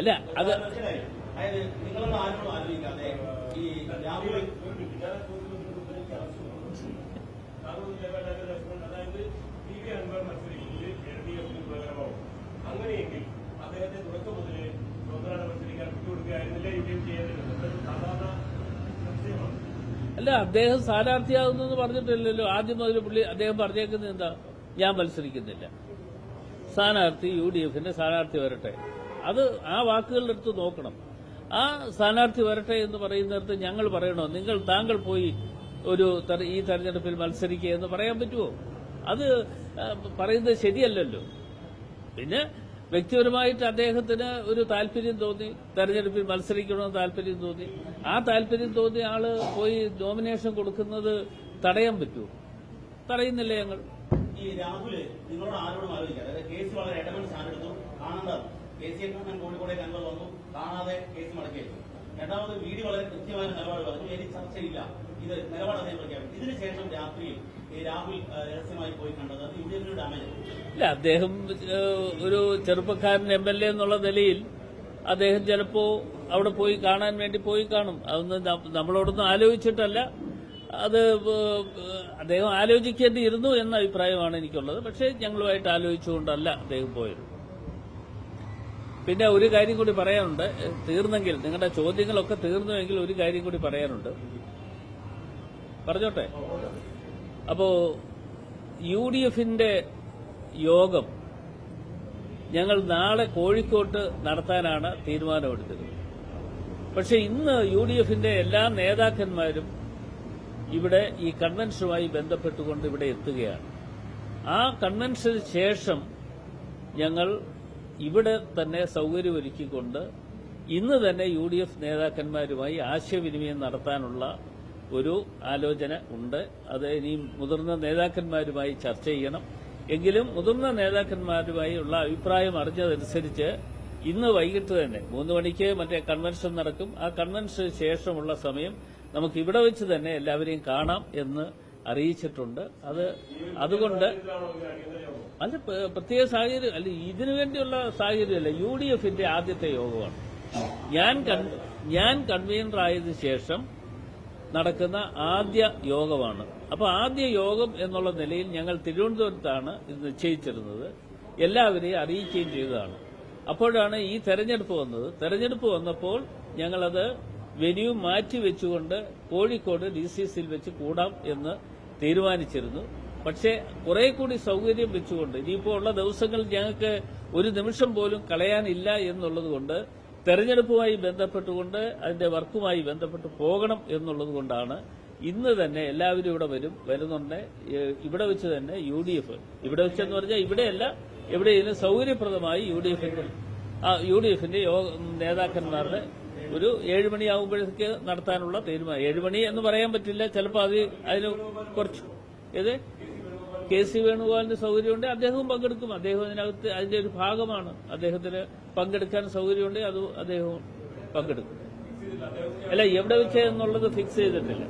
അല്ല അത് അങ്ങനെയെങ്കിൽ അദ്ദേഹത്തെ തുടക്കം മത്സരിക്കാൻ വിട്ടുകൊടുക്കുകയായിരുന്നില്ല ചെയ്യേണ്ടത് സാധാരണ സംശയമാണ്. അല്ല അദ്ദേഹം സ്ഥാനാർത്ഥിയാകുന്നു പറഞ്ഞിട്ടില്ലല്ലോ. ആദ്യം മുതൽ പുള്ളി അദ്ദേഹം പറഞ്ഞേക്കുന്നത് എന്താ? ഞാൻ മത്സരിക്കുന്നില്ല. സ്ഥാനാർത്ഥി യു ഡി എഫിന്റെ സ്ഥാനാർത്ഥി വരട്ടെ. അത് ആ വാക്കുകളുടെ അടുത്ത് നോക്കണം. ആ സ്ഥാനാർത്ഥി വരട്ടെ എന്ന് പറയുന്നിടത്ത് ഞങ്ങൾ പറയണോ? നിങ്ങൾ താങ്കൾ പോയി ഒരു ഈ തെരഞ്ഞെടുപ്പിൽ മത്സരിക്കുക എന്ന് പറയാൻ പറ്റുമോ അത് പറയുന്നത് ശരിയല്ലല്ലോ. പിന്നെ വ്യക്തിപരമായിട്ട് അദ്ദേഹത്തിന് ഒരു താല്പര്യം തോന്നി. തെരഞ്ഞെടുപ്പിൽ മത്സരിക്കണമെന്ന് താല്പര്യം തോന്നി. ആ താല്പര്യം തോന്നി ആൾ പോയി നോമിനേഷൻ കൊടുക്കുന്നത് തടയാൻ പറ്റുമോ തടയുന്നില്ല ഞങ്ങൾ? ഈ രാഹുൽ നിങ്ങളോട് ആരോടും ആലോചിക്കാതെ കേസ് വളരെ ഇടപെടൽ സ്ഥാനെടുത്തു കാണേണ്ടതാണ് കെ സി എക്യൂട്ടൻ കോഴിക്കോടെ ഞങ്ങൾ വന്നു. കാണാതെ കേസ് മടക്കി വെച്ചു രണ്ടാമത് വീട് വളരെ കൃത്യമായ നിലപാട് പറഞ്ഞു. ഇനി ചർച്ചയില്ല. ഇത് നിലപാട് അദ്ദേഹം പ്രഖ്യാപിച്ചു ഇതിനുശേഷം രാത്രിയിൽ രാഹുൽ രഹസ്യമായി പോയി ഡാമേജ് ഇല്ല. അദ്ദേഹം ഒരു ചെറുപ്പക്കാരൻ എം എൽ എ എന്നുള്ള നിലയിൽ അദ്ദേഹം ചിലപ്പോ അവിടെ പോയി കാണാൻ വേണ്ടി പോയി കാണും. അതൊന്നും നമ്മളോടൊന്നും ആലോചിച്ചിട്ടല്ല. അത് അദ്ദേഹം ആലോചിക്കേണ്ടിയിരുന്നു എന്ന അഭിപ്രായമാണ് എനിക്കുള്ളത്. പക്ഷേ ഞങ്ങളുമായിട്ട് ആലോചിച്ചുകൊണ്ടല്ല അദ്ദേഹം പോയത്. പിന്നെ ഒരു കാര്യം കൂടി പറയാനുണ്ട്. തീർന്നെങ്കിൽ നിങ്ങളുടെ ചോദ്യങ്ങളൊക്കെ തീർന്നുവെങ്കിൽ ഒരു കാര്യം കൂടി പറയാനുണ്ട്. പറഞ്ഞോട്ടെ? അപ്പോ യു ഡി എഫിന്റെ യോഗം ഞങ്ങൾ നാളെ കോഴിക്കോട്ട് നടത്താനാണ് തീരുമാനമെടുത്തത്. പക്ഷെ ഇന്ന് യു ഡി എഫിന്റെ എല്ലാ നേതാക്കന്മാരും ഇവിടെ ഈ കൺവെൻഷനുമായി ബന്ധപ്പെട്ടുകൊണ്ട് ഇവിടെ എത്തുകയാണ്. ആ കൺവെൻഷന് ശേഷം ഞങ്ങൾ ഇവിടെ തന്നെ സൗകര്യമൊരുക്കിക്കൊണ്ട് ഇന്ന് തന്നെ യു ഡി എഫ് നേതാക്കന്മാരുമായി ആശയവിനിമയം നടത്താനുള്ള ഒരു ആലോചന ഉണ്ട്. അത് ഇനി മുതിർന്ന നേതാക്കന്മാരുമായി ചർച്ച ചെയ്യണം. എങ്കിലും മുതിർന്ന നേതാക്കന്മാരുമായി ഉള്ള അഭിപ്രായം അറിഞ്ഞതനുസരിച്ച് ഇന്ന് വൈകിട്ട് തന്നെ മൂന്ന് മണിക്ക് മറ്റേ കൺവെൻഷൻ നടക്കും. ആ കൺവെൻഷന് ശേഷമുള്ള സമയം നമുക്ക് ഇവിടെ വെച്ച് തന്നെ എല്ലാവരെയും കാണാം എന്ന് അറിയിച്ചിട്ടുണ്ട്. അത് അതുകൊണ്ട് അല്ല പ്രത്യേക സാഹചര്യം അല്ല ഇതിനു വേണ്ടിയുള്ള സാഹചര്യമല്ല. യു ഡി എഫിന്റെ ആദ്യത്തെ യോഗമാണ്. ഞാൻ ഞാൻ കൺവീനർ ആയതിനു ശേഷം നടക്കുന്ന ആദ്യ യോഗമാണ്. അപ്പൊ ആദ്യ യോഗം എന്നുള്ള നിലയിൽ ഞങ്ങൾ തിരുവനന്തപുരത്താണ് ഇത് നിശ്ചയിച്ചിരുന്നത്. എല്ലാവരെയും അറിയിക്കുകയും ചെയ്തതാണ്. അപ്പോഴാണ് ഈ തെരഞ്ഞെടുപ്പ് വന്നത്. തെരഞ്ഞെടുപ്പ് വന്നപ്പോൾ ഞങ്ങളത് വെന്യൂ മാറ്റിവെച്ചുകൊണ്ട് കോഴിക്കോട് ഡി സി സിയിൽ വെച്ച് കൂടാം എന്ന് തീരുമാനിച്ചിരുന്നു. പക്ഷേ കുറെ കൂടി സൗകര്യം വെച്ചുകൊണ്ട് ഇനിയിപ്പോൾ ഉള്ള ദിവസങ്ങൾ ഞങ്ങൾക്ക് ഒരു നിമിഷം പോലും കളയാനില്ല എന്നുള്ളതുകൊണ്ട് തെരഞ്ഞെടുപ്പുമായി ബന്ധപ്പെട്ടുകൊണ്ട് അതിന്റെ വർക്കുമായി ബന്ധപ്പെട്ട് പോകണം എന്നുള്ളതുകൊണ്ടാണ് ഇന്ന് തന്നെ എല്ലാവരും ഇവിടെ വരും വരുന്നുണ്ട്. ഇവിടെ വെച്ച് തന്നെ യു ഡി എഫ് ഇവിടെ വെച്ചെന്ന് പറഞ്ഞാൽ ഇവിടെയല്ല എവിടെയെങ്കിലും സൗകര്യപ്രദമായി യു ഡി എഫിന്റെ യു ഡി എഫിന്റെ നേതാക്കന്മാരുടെ ഒരു ഏഴുമണിയാകുമ്പോഴേക്ക് നടത്താനുള്ള തീരുമാനം. ഏഴുമണി എന്ന് പറയാൻ പറ്റില്ല. ചിലപ്പോൾ അത് അതിന് കുറച്ച് ഏത്? കെ സി വേണുഗോപാലിന് സൗകര്യമുണ്ട്. അദ്ദേഹവും പങ്കെടുക്കും. അദ്ദേഹം അതിനകത്ത് അതിന്റെ ഒരു ഭാഗമാണ്. അദ്ദേഹത്തിന് പങ്കെടുക്കാൻ സൗകര്യമുണ്ട്. അത് അദ്ദേഹവും പങ്കെടുക്കും. അല്ല എവിടെ വെച്ച് എന്നുള്ളത് ഫിക്സ് ചെയ്തിട്ടില്ല.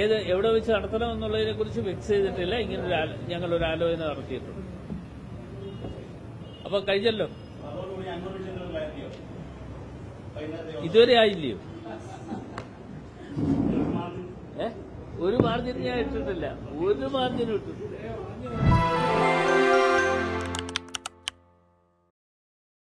ഏത് എവിടെ വെച്ച് നടത്തണം എന്നുള്ളതിനെ കുറിച്ച് ഫിക്സ് ചെയ്തിട്ടില്ല. ഇങ്ങനെ ഞങ്ങളൊരു ആലോചന നടത്തിയിട്ടുണ്ട്. അപ്പൊ കഴിഞ്ഞല്ലോ? ഇതുവരെ ആയില്ലയോ? ഏ? ഒരു മാർജിൻ ഞാൻ ഇട്ടിട്ടില്ല. ഒരു മാർജിനും ഇട്ടിട്ടില്ല.